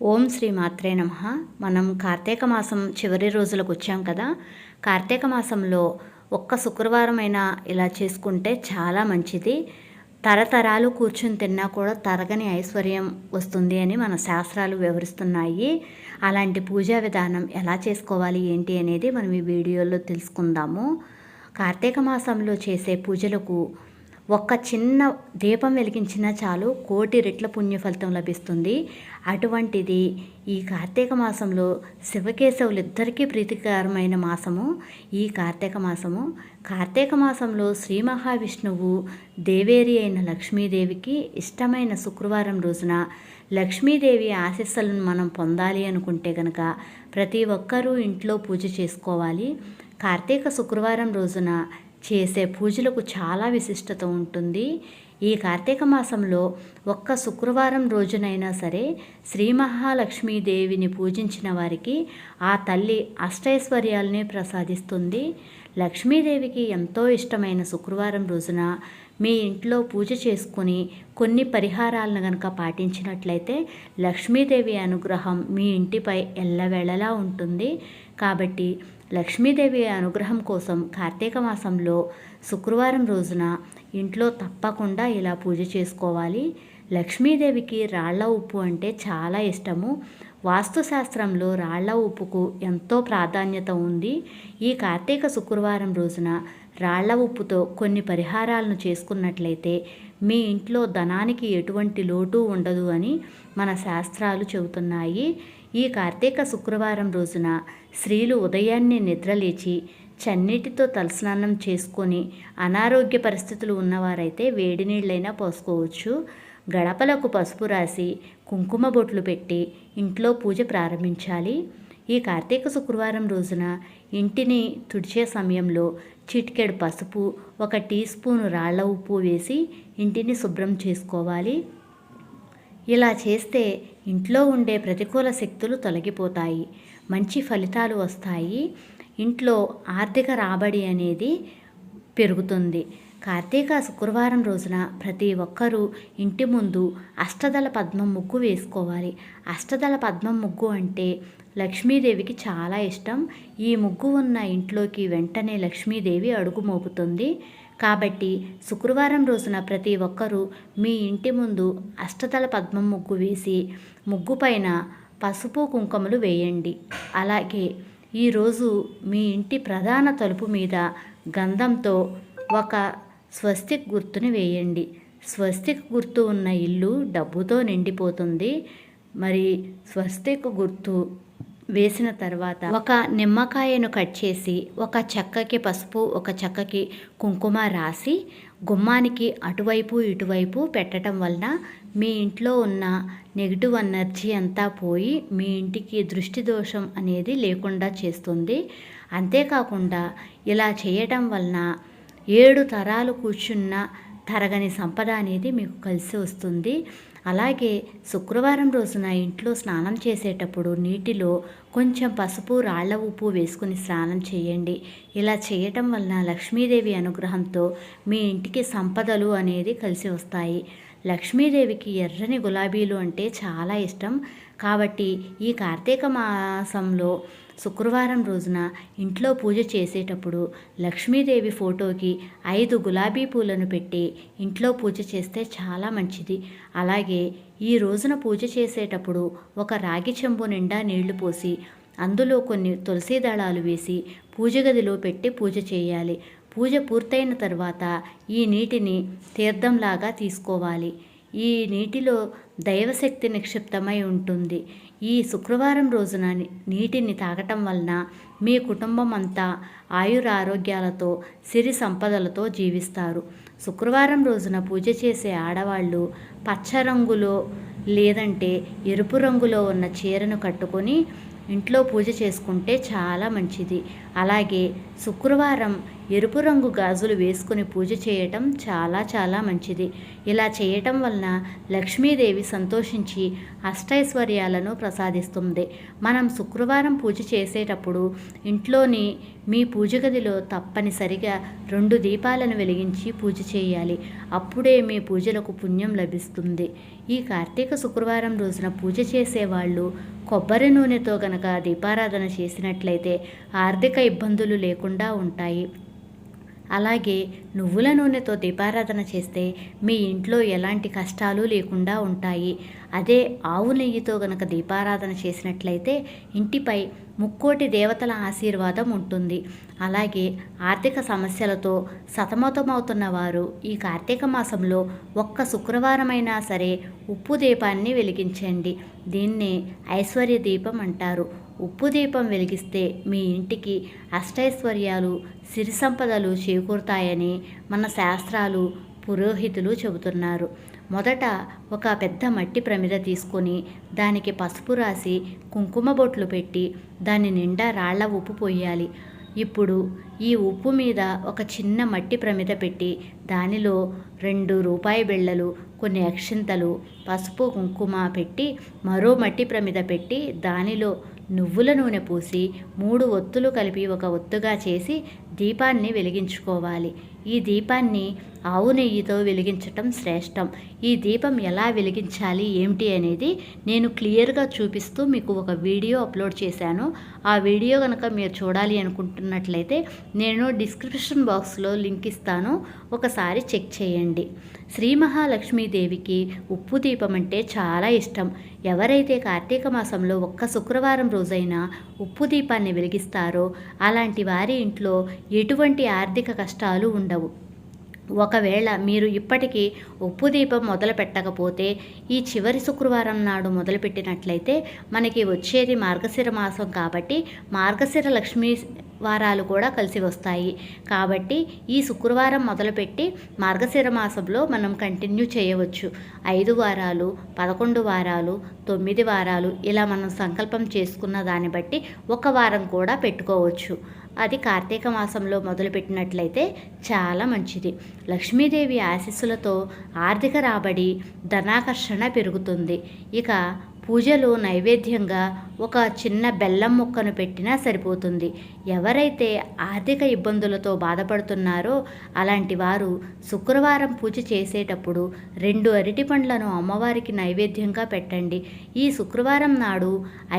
ఓం శ్రీ మాత్రే నమ. మనం కార్తీక మాసం చివరి రోజులకు వచ్చాం కదా. కార్తీక మాసంలో ఒక్క శుక్రవారం అయినా ఇలా చేసుకుంటే చాలా మంచిది. తరతరాలు కూర్చుని తిన్నా కూడా తరగని ఐశ్వర్యం వస్తుంది అని మన శాస్త్రాలు వివరిస్తున్నాయి. అలాంటి పూజా విధానం ఎలా చేసుకోవాలి ఏంటి అనేది మనం ఈ వీడియోలో తెలుసుకుందాము. కార్తీక మాసంలో చేసే పూజలకు ఒక్క చిన్న దీపం వెలిగించినా చాలు కోటి రెట్ల పుణ్య ఫలితం లభిస్తుంది. అటువంటిది ఈ కార్తీక మాసంలో శివకేశవులు ఇద్దరికీ ప్రీతికరమైన మాసము. ఈ కార్తీక మాసము కార్తీక మాసంలో శ్రీ మహావిష్ణువు దేవేరి అయిన లక్ష్మీదేవికి ఇష్టమైన శుక్రవారం రోజున లక్ష్మీదేవి ఆశీస్సులను మనం పొందాలి అనుకుంటే కనుక ప్రతి ఒక్కరూ ఇంట్లో పూజ చేసుకోవాలి. కార్తీక శుక్రవారం రోజున చేసే పూజలకు చాలా విశిష్టత ఉంటుంది. ఈ కార్తీక మాసంలో ఒక్క శుక్రవారం రోజునైనా సరే శ్రీ మహాలక్ష్మీదేవిని పూజించిన వారికి ఆ తల్లి అష్టైశ్వర్యాల్ని ప్రసాదిస్తుంది. లక్ష్మీదేవికి ఎంతో ఇష్టమైన శుక్రవారం రోజున మీ ఇంట్లో పూజ చేసుకుని కొన్ని పరిహారాలను కనుక పాటించినట్లయితే లక్ష్మీదేవి అనుగ్రహం మీ ఇంటిపై ఎల్లవేళలా ఉంటుంది. కాబట్టి లక్ష్మీదేవి అనుగ్రహం కోసం కార్తీక మాసంలో శుక్రవారం రోజున ఇంట్లో తప్పకుండా ఇలా పూజ చేసుకోవాలి. లక్ష్మీదేవికి రాళ్ళ ఉప్పు అంటే చాలా ఇష్టము. వాస్తుశాస్త్రంలో రాళ్ళ ఉప్పుకు ఎంతో ప్రాధాన్యత ఉంది. ఈ కార్తీక శుక్రవారం రోజున రాళ్ళ ఉప్పుతో కొన్ని పరిహారాలను చేసుకున్నట్లయితే మీ ఇంట్లో ధనానికి ఎటువంటి లోటు ఉండదు అని మన శాస్త్రాలు చెబుతున్నాయి. ఈ కార్తీక శుక్రవారం రోజున స్త్రీలు ఉదయాన్నే నిద్రలేచి చన్నీటితో తలస్నానం చేసుకొని అనారోగ్య పరిస్థితులు ఉన్నవారైతే వేడి నీళ్ళైనా పోసుకోవచ్చు. గడపలకు పసుపు రాసి కుంకుమ బొట్లు పెట్టి ఇంట్లో పూజ ప్రారంభించాలి. ఈ కార్తీక శుక్రవారం రోజున ఇంటిని తుడిచే సమయంలో చిటికెడు పసుపు ఒక టీ స్పూన్ రాళ్ళ ఉప్పు వేసి ఇంటిని శుభ్రం చేసుకోవాలి. ఇలా చేస్తే ఇంట్లో ఉండే ప్రతికూల శక్తులు తొలగిపోతాయి. మంచి ఫలితాలు వస్తాయి. ఇంట్లో ఆర్థిక రాబడి అనేది పెరుగుతుంది. కార్తీక శుక్రవారం రోజున ప్రతి ఒక్కరూ ఇంటి ముందు అష్టదళ పద్మం ముగ్గు వేసుకోవాలి. అష్టదళ పద్మం ముగ్గు అంటే లక్ష్మీదేవికి చాలా ఇష్టం. ఈ ముగ్గు ఉన్న ఇంట్లోకి వెంటనే లక్ష్మీదేవి అడుగు మోపుతుంది కాబట్టి శుక్రవారం రోజున ప్రతి ఒక్కరూ మీ ఇంటి ముందు అష్టదళ పద్మం ముగ్గు వేసి ముగ్గు పైన పసుపు కుంకుమలు వేయండి. అలాగే ఈరోజు మీ ఇంటి ప్రధాన తలుపు మీద గంధంతో ఒక స్వస్తిక్ గుర్తుని వేయండి. స్వస్తిక్ గుర్తు ఉన్న ఇల్లు డబ్బుతో నిండిపోతుంది. మరి స్వస్తిక్ గుర్తు వేసిన తర్వాత ఒక నిమ్మకాయను కట్ చేసి ఒక చెక్కకి పసుపు ఒక చెక్కకి కుంకుమ రాసి గుమ్మానికి అటువైపు ఇటువైపు పెట్టడం వలన మీ ఇంట్లో ఉన్న నెగిటివ్ ఎనర్జీ అంతా పోయి మీ ఇంటికి దృష్టి దోషం అనేది లేకుండా చేస్తుంది. అంతేకాకుండా ఇలా చేయటం వలన ఏడు తరాలు కూర్చున్న తరగని సంపద అనేది మీకు కలిసి వస్తుంది. అలాగే శుక్రవారం రోజున ఇంట్లో స్నానం చేసేటప్పుడు నీటిలో కొంచెం పసుపు రాళ్ళ ఉప్పు వేసుకుని స్నానం చేయండి. ఇలా చేయటం వలన లక్ష్మీదేవి అనుగ్రహంతో మీ ఇంటికి సంపదలు అనేది కలిసి వస్తాయి. లక్ష్మీదేవికి ఎర్రని గులాబీలు అంటే చాలా ఇష్టం. కాబట్టి ఈ కార్తీక మాసంలో శుక్రవారం రోజున ఇంట్లో పూజ చేసేటప్పుడు లక్ష్మీదేవి ఫోటోకి ఐదు గులాబీ పూలను పెట్టి ఇంట్లో పూజ చేస్తే చాలా మంచిది. అలాగే ఈ రోజున పూజ చేసేటప్పుడు ఒక రాగి చెంబు నిండా నీళ్ళు పోసి అందులో కొన్ని తులసి దళాలు వేసి పూజ గదిలో పెట్టి పూజ చేయాలి. పూజ పూర్తయిన తర్వాత ఈ నీటిని తీర్థంలాగా తీసుకోవాలి. ఈ నీటిలో దైవశక్తి నిక్షిప్తమై ఉంటుంది. ఈ శుక్రవారం రోజున నీటిని తాగటం వలన మీ కుటుంబం అంతా ఆయురారోగ్యాలతో సిరి సంపదలతో జీవిస్తారు. శుక్రవారం రోజున పూజ చేసే ఆడవాళ్ళు పచ్చ రంగులో లేదంటే ఎరుపు రంగులో ఉన్న చీరను కట్టుకొని ఇంట్లో పూజ చేసుకుంటే చాలా మంచిది. అలాగే శుక్రవారం ఎరుపు రంగు గాజులు వేసుకుని పూజ చేయటం చాలా చాలా మంచిది. ఇలా చేయటం వలన లక్ష్మీదేవి సంతోషించి అష్టైశ్వర్యాలను ప్రసాదిస్తుంది. మనం శుక్రవారం పూజ చేసేటప్పుడు ఇంట్లోని మీ పూజ గదిలో తప్పనిసరిగా రెండు దీపాలను వెలిగించి పూజ చేయాలి. అప్పుడే మీ పూజలకు పుణ్యం లభిస్తుంది. ఈ కార్తీక శుక్రవారం రోజున పూజ చేసేవాళ్ళు కొబ్బరి నూనెతో గనక దీపారాధన చేసినట్లయితే ఆర్థిక ఇబ్బందులు లేకుండా ఉంటాయి. అలాగే నువ్వుల నూనెతో దీపారాధన చేస్తే మీ ఇంట్లో ఎలాంటి కష్టాలు లేకుండా ఉంటాయి. అదే ఆవు నెయ్యితో గనక దీపారాధన చేసినట్లయితే ఇంటిపై ముక్కోటి దేవతల ఆశీర్వాదం ఉంటుంది. అలాగే ఆర్థిక సమస్యలతో సతమతమవుతున్న వారు ఈ కార్తీక మాసంలో ఒక్క శుక్రవారమైనా సరే ఉప్పు దీపాన్ని వెలిగించండి. దీన్నే ఐశ్వర్య దీపం అంటారు. ఉప్పు దీపం వెలిగిస్తే మీ ఇంటికి అష్టైశ్వర్యాలు సిరి సంపదలు చేకూరుతాయని మన శాస్త్రాలు పురోహితులు చెబుతున్నారు. మొదట ఒక పెద్ద మట్టి ప్రమిద తీసుకొని దానికి పసుపు రాసి కుంకుమ బొట్లు పెట్టి దాని నిండా రాళ్ళ ఉప్పు పోయాలి. ఇప్పుడు ఈ ఉప్పు మీద ఒక చిన్న మట్టి ప్రమిద పెట్టి దానిలో రెండు రూపాయి బిళ్ళలు కొన్ని అక్షింతలు పసుపు కుంకుమ పెట్టి మరో మట్టి ప్రమిద పెట్టి దానిలో నువ్వుల నూనె పూసి మూడు ఒత్తులు కలిపి ఒక ఒత్తుగా చేసి దీపాన్ని వెలిగించుకోవాలి. ఈ దీపాన్ని ఆవు నెయ్యితో వెలిగించటం శ్రేష్టం. ఈ దీపం ఎలా వెలిగించాలి ఏమిటి అనేది నేను క్లియర్గా చూపిస్తూ మీకు ఒక వీడియో అప్లోడ్ చేశాను. ఆ వీడియో కనుక మీరు చూడాలి అనుకుంటున్నట్లయితే నేను డిస్క్రిప్షన్ బాక్స్లో లింక్ ఇస్తాను. ఒకసారి చెక్ చేయండి. శ్రీ మహాలక్ష్మీదేవికి ఉప్పు దీపం అంటే చాలా ఇష్టం. ఎవరైతే కార్తీక మాసంలో ఒక్క శుక్రవారం రోజైనా ఉప్పు దీపాన్ని వెలిగిస్తారో అలాంటి వారి ఇంట్లో ఎటువంటి ఆర్థిక కష్టాలు ఉండవు. ఒకవేళ మీరు ఇప్పటికీ ఉప్పు దీపం మొదలు పెట్టకపోతే ఈ చివరి శుక్రవారం నాడు మొదలుపెట్టినట్లయితే మనకి వచ్చేది మార్గశిర మాసం కాబట్టి మార్గశిర లక్ష్మీ వారాలు కూడా కలిసి వస్తాయి. కాబట్టి ఈ శుక్రవారం మొదలుపెట్టి మార్గశిర మాసంలో మనం కంటిన్యూ చేయవచ్చు. ఐదు వారాలు పదకొండు వారాలు తొమ్మిది వారాలు ఇలా మనం సంకల్పం చేసుకున్న దాన్ని బట్టి ఒక వారం కూడా పెట్టుకోవచ్చు. అది కార్తీక మాసంలో మొదలుపెట్టినట్లయితే చాలా మంచిది. లక్ష్మీదేవి ఆశీస్సులతో ఆర్థిక రాబడి ధనాకర్షణ పెరుగుతుంది. ఇక పూజలు నైవేద్యంగా ఒక చిన్న బెల్లం ముక్కను పెట్టినా సరిపోతుంది. ఎవరైతే ఆర్థిక ఇబ్బందులతో బాధపడుతున్నారో అలాంటి వారు శుక్రవారం పూజ చేసేటప్పుడు రెండు అరటి పండ్లను అమ్మవారికి నైవేద్యంగా పెట్టండి. ఈ శుక్రవారం నాడు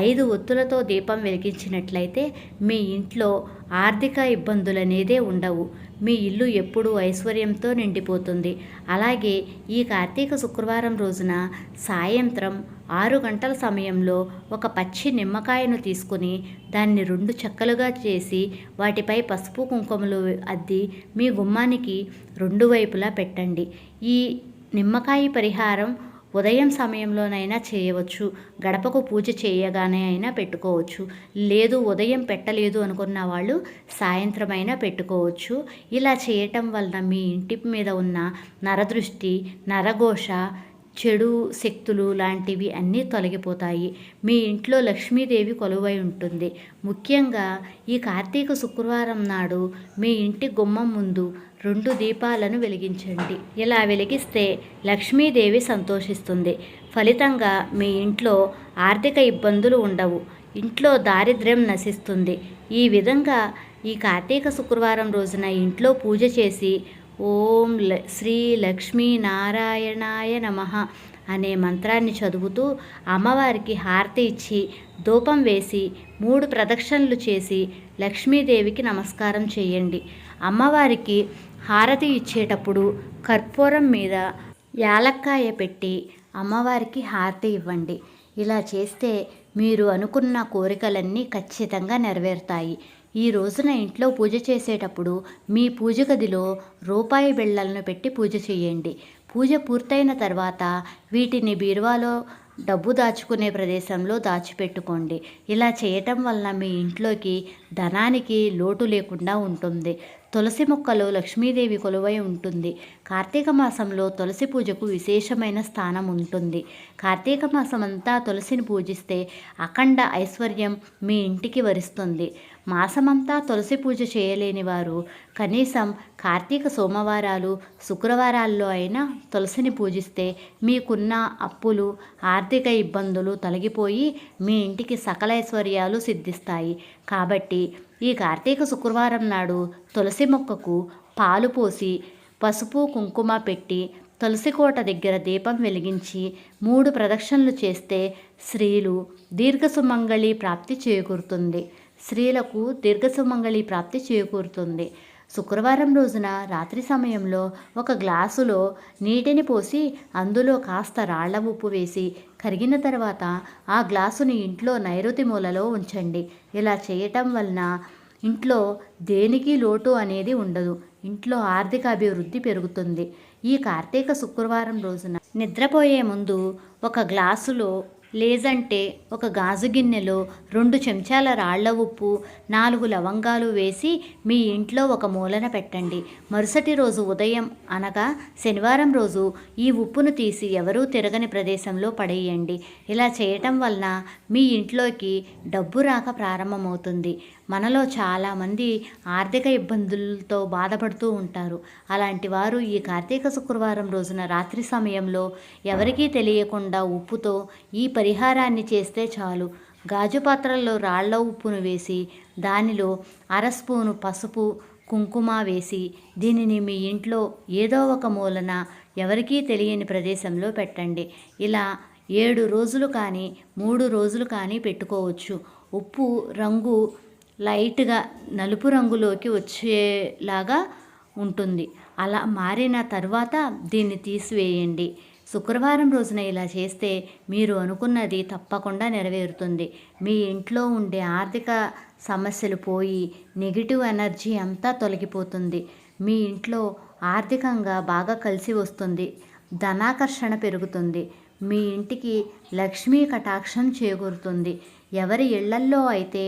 ఐదు ఒత్తులతో దీపం వెలిగించినట్లయితే మీ ఇంట్లో ఆర్థిక ఇబ్బందులు అనేదే ఉండవు. మీ ఇల్లు ఎప్పుడూ ఐశ్వర్యంతో నిండిపోతుంది. అలాగే ఈ కార్తీక శుక్రవారం రోజున సాయంత్రం ఆరు గంటల సమయంలో ఒక పచ్చి నిమ్మకాయను తీసుకుని దాన్ని రెండు చెక్కలుగా చేసి వాటిపై పసుపు కుంకుమలు అద్ది మీ గుమ్మానికి రెండు వైపులా పెట్టండి. ఈ నిమ్మకాయ పరిహారం ఉదయం సమయంలోనైనా చేయవచ్చు. గడపకు పూజ చేయగానే అయినా పెట్టుకోవచ్చు. లేదు ఉదయం పెట్టలేదు అనుకున్న వాళ్ళు సాయంత్రం అయినా పెట్టుకోవచ్చు. ఇలా చేయటం వలన మీ ఇంటి మీద ఉన్న నరదృష్టి నరఘోష చెడు శక్తులు లాంటివి అన్నీ తొలగిపోతాయి. మీ ఇంట్లో లక్ష్మీదేవి కొలువై ఉంటుంది. ముఖ్యంగా ఈ కార్తీక శుక్రవారం నాడు మీ ఇంటి గుమ్మం ముందు రెండు దీపాలను వెలిగించండి. ఇలా వెలిగిస్తే లక్ష్మీదేవి సంతోషిస్తుంది. ఫలితంగా మీ ఇంట్లో ఆర్థిక ఇబ్బందులు ఉండవు. ఇంట్లో దారిద్ర్యం నశిస్తుంది. ఈ విధంగా ఈ కార్తీక శుక్రవారం రోజున ఇంట్లో పూజ చేసి ఓం శ్రీ లక్ష్మీనారాయణాయ నమ అనే మంత్రాన్ని చదువుతూ అమ్మవారికి హారతి ఇచ్చి ధూపం వేసి మూడు ప్రదక్షిణలు చేసి లక్ష్మీదేవికి నమస్కారం చేయండి. అమ్మవారికి హారతి ఇచ్చేటప్పుడు కర్పూరం మీద యాలక్కాయ పెట్టి అమ్మవారికి హారతి ఇవ్వండి. ఇలా చేస్తే మీరు అనుకున్న కోరికలన్నీ ఖచ్చితంగా నెరవేరుతాయి. ఈ రోజున ఇంట్లో పూజ చేసేటప్పుడు మీ పూజ గదిలో రూపాయి బిళ్ళలను పెట్టి పూజ చేయండి. పూజ పూర్తయిన తర్వాత వీటిని బీరువాలో డబ్బు దాచుకునే ప్రదేశంలో దాచిపెట్టుకోండి. ఇలా చేయటం వలన మీ ఇంట్లోకి ధనానికి లోటు లేకుండా ఉంటుంది. తులసి మొక్కలో లక్ష్మీదేవి కొలువై ఉంటుంది. కార్తీక మాసంలో తులసి పూజకు విశేషమైన స్థానం ఉంటుంది. కార్తీక మాసం అంతా తులసిని పూజిస్తే అఖండ ఐశ్వర్యం మీ ఇంటికి వరిస్తుంది. మాసమంతా తులసి పూజ చేయలేని వారు కనీసం కార్తీక సోమవారాలు శుక్రవారాల్లో అయినా తులసిని పూజిస్తే మీకున్న అప్పులు ఆర్థిక ఇబ్బందులు తొలగిపోయి మీ ఇంటికి సకల ఐశ్వర్యాలు సిద్ధిస్తాయి. కాబట్టి ఈ కార్తీక శుక్రవారం నాడు తులసి మొక్కకు పాలు పోసి పసుపు కుంకుమ పెట్టి తులసికోట దగ్గర దీపం వెలిగించి మూడు ప్రదక్షిణలు చేస్తే స్త్రీలు దీర్ఘసుమంగళి ప్రాప్తి చేకూరుతుంది. స్త్రీలకు దీర్ఘసుమంగళి ప్రాప్తి చేకూరుతుంది. శుక్రవారం రోజున రాత్రి సమయంలో ఒక గ్లాసులో నీటిని పోసి అందులో కాస్త రాళ్ళ ఉప్పు వేసి కరిగిన తర్వాత ఆ గ్లాసుని ఇంట్లో నైరుతి మూలలో ఉంచండి. ఇలా చేయటం వలన ఇంట్లో దేనికి లోటు అనేది ఉండదు. ఇంట్లో ఆర్థిక అభివృద్ధి పెరుగుతుంది. ఈ కార్తీక శుక్రవారం రోజున నిద్రపోయే ముందు ఒక గ్లాసులో లేదంటే ఒక గాజు గిన్నెలో రెండు చెంచాల రాళ్ళ ఉప్పు నాలుగు లవంగాలు వేసి మీ ఇంట్లో ఒక మూలన పెట్టండి. మరుసటి రోజు ఉదయం అనగా శనివారం రోజు ఈ ఉప్పును తీసి ఎవరూ తిరగని ప్రదేశంలో పడేయండి. ఇలా చేయటం వలన మీ ఇంట్లోకి డబ్బు రాక ప్రారంభమవుతుంది. మనలో చాలామంది ఆర్థిక ఇబ్బందులతో బాధపడుతూ ఉంటారు. అలాంటి వారు ఈ కార్తీక శుక్రవారం రోజున రాత్రి సమయంలో ఎవరికీ తెలియకుండా ఉప్పుతో ఈ పరిహారాన్ని చేస్తే చాలు. గాజు పాత్రల్లో రాళ్ళ ఉప్పును వేసి దానిలో అర స్పూను పసుపు కుంకుమ వేసి దీనిని మీ ఇంట్లో ఏదో ఒక మూలన ఎవరికీ తెలియని ప్రదేశంలో పెట్టండి. ఇలా ఏడు రోజులు కానీ మూడు రోజులు కానీ పెట్టుకోవచ్చు. ఉప్పు రంగు లైట్గా నలుపు రంగులోకి వచ్చేలాగా ఉంటుంది. అలా మారిన తర్వాత దీన్ని తీసివేయండి. శుక్రవారం రోజున ఇలా చేస్తే మీరు అనుకున్నది తప్పకుండా నెరవేరుతుంది. మీ ఇంట్లో ఉండే ఆర్థిక సమస్యలు పోయి నెగిటివ్ ఎనర్జీ అంతా తొలగిపోతుంది. మీ ఇంట్లో ఆర్థికంగా బాగా కలిసి వస్తుంది. ధనాకర్షణ పెరుగుతుంది. మీ ఇంటికి లక్ష్మీ కటాక్షం చేకూరుతుంది. ఎవరి ఇళ్ళల్లో అయితే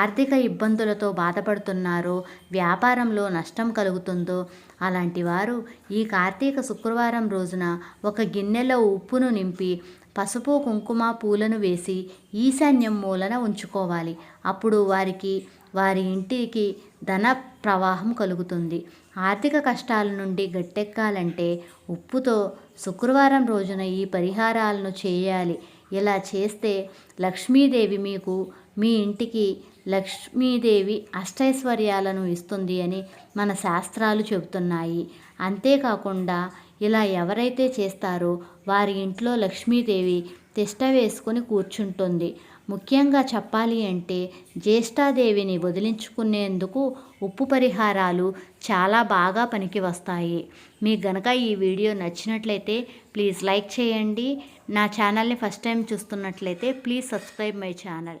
ఆర్థిక ఇబ్బందులతో బాధపడుతున్నారో వ్యాపారంలో నష్టం కలుగుతుందో అలాంటి వారు ఈ కార్తీక శుక్రవారం రోజున ఒక గిన్నెలో ఉప్పును నింపి పసుపు కుంకుమ పూలను వేసి ఈశాన్యం మూలన ఉంచుకోవాలి. అప్పుడు వారికి వారి ఇంటికి ధన ప్రవాహం కలుగుతుంది. ఆర్థిక కష్టాల నుండి గట్టెక్కాలంటే ఉప్పుతో శుక్రవారం రోజున ఈ పరిహారాలను చేయాలి. ఇలా చేస్తే లక్ష్మీదేవి మీకు మీ ఇంటికి లక్ష్మీదేవి అష్టైశ్వర్యాలను ఇస్తుంది అని మన శాస్త్రాలు చెబుతున్నాయి. అంతేకాకుండా ఇలా ఎవరైతే చేస్తారో వారి ఇంట్లో లక్ష్మీదేవి తిష్ట వేసుకొని కూర్చుంటుంది. ముఖ్యంగా చెప్పాలి అంటే జ్యేష్ఠాదేవిని వదిలించుకునేందుకు ఉప్పు పరిహారాలు చాలా బాగా పనికి వస్తాయి. మీకు గనక ఈ వీడియో నచ్చినట్లయితే ప్లీజ్ లైక్ చేయండి. నా ఛానల్ని ఫస్ట్ టైం చూస్తున్నట్లయితే please subscribe my channel.